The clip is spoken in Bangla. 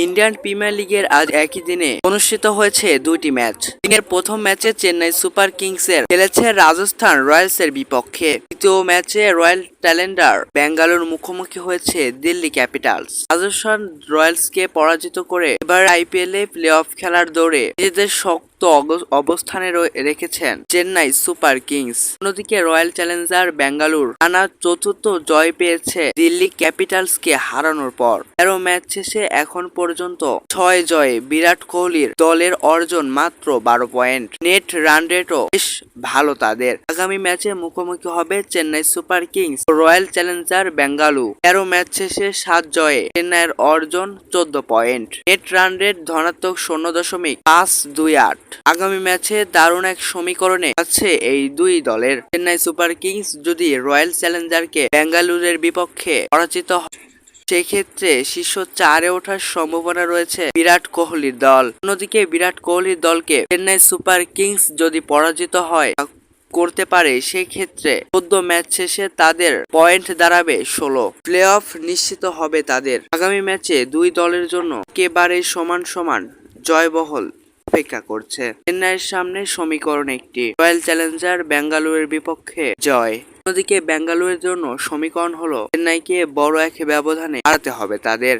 ইন্ডিয়ান প্রিমিয়ার লিগের আজ একই দিনে অনুষ্ঠিত হয়েছে দুইটি ম্যাচ। দিনের প্রথম ম্যাচে চেন্নাই সুপার কিংস এর খেলেছে রাজস্থান রয়্যালস এর বিপক্ষে। দ্বিতীয় ম্যাচে রয়্যাল ট্যালেন্ডার ব্যাঙ্গালোর মুখোমুখি হয়েছে দিল্লি ক্যাপিটালস। রাজস্থান রয়্যালস কে পরাজিত করে এবার আইপিএল এ প্লে অফ খেলার দৌড়ে নিজেদের শক্ত অগ- অবস্থানে রেখেছেন চেন্নাই সুপার কিংস। অন্যদিকে রয়্যাল চ্যালেঞ্জার বেঙ্গালুর টানা চতুর্থ জয় পেয়েছে দিল্লি ক্যাপিটালসকে হারানোর পর। তেরো ম্যাচ শেষে এখন পর্যন্ত ছয় জয়ে বিরাট কোহলির দলের অর্জন মাত্র বারো পয়েন্ট। নেট রান রেটও বেশ ভালো তাদের। আগামী ম্যাচে মুখোমুখি হবে Chennai Super Kings Royal Challenger Bengaluru তেরো ম্যাচ শেষে সাত জয়ে চেন্নাইয়ের অর্জন চোদ্দ পয়েন্ট। নেট রান রেট ধনাত্মক শূন্য দশমিক পাঁচ দুই আট। আগামী ম্যাচে দারুণ এক সমীকরণে আছে এই দুই দলের। চেন্নাই সুপার কিংস যদি রয়্যাল চ্যালেঞ্জারকে বেঙ্গালুরের বিপক্ষে পরাজিত সেক্ষেত্রে শীর্ষ চারে ওঠার সম্ভাবনা রয়েছে বিরাট কোহলির দল। অন্যদিকে বিরাট কোহলির দলকে চেন্নাই সুপার কিংস যদি পরাজিত হয় করতে পারে সেই ক্ষেত্রে চোদ্দ ম্যাচ শেষে তাদের পয়েন্ট দাঁড়াবে ষোলো। প্লে অফ নিশ্চিত হবে তাদের। আগামী ম্যাচে দুই দলের জন্য একেবারে সমান সমান জয়বহল। অপেক্ষা করছে। চেন্নাইয়ের সামনে সমীকরণ একটি। রয়্যাল চ্যালেঞ্জার বেঙ্গালুরের বিপক্ষে জয়। অন্যদিকে বেঙ্গালুরের জন্য সমীকরণ হলো, চেন্নাইকে বড় এক ব্যবধানে হারাতে হবে তাদের।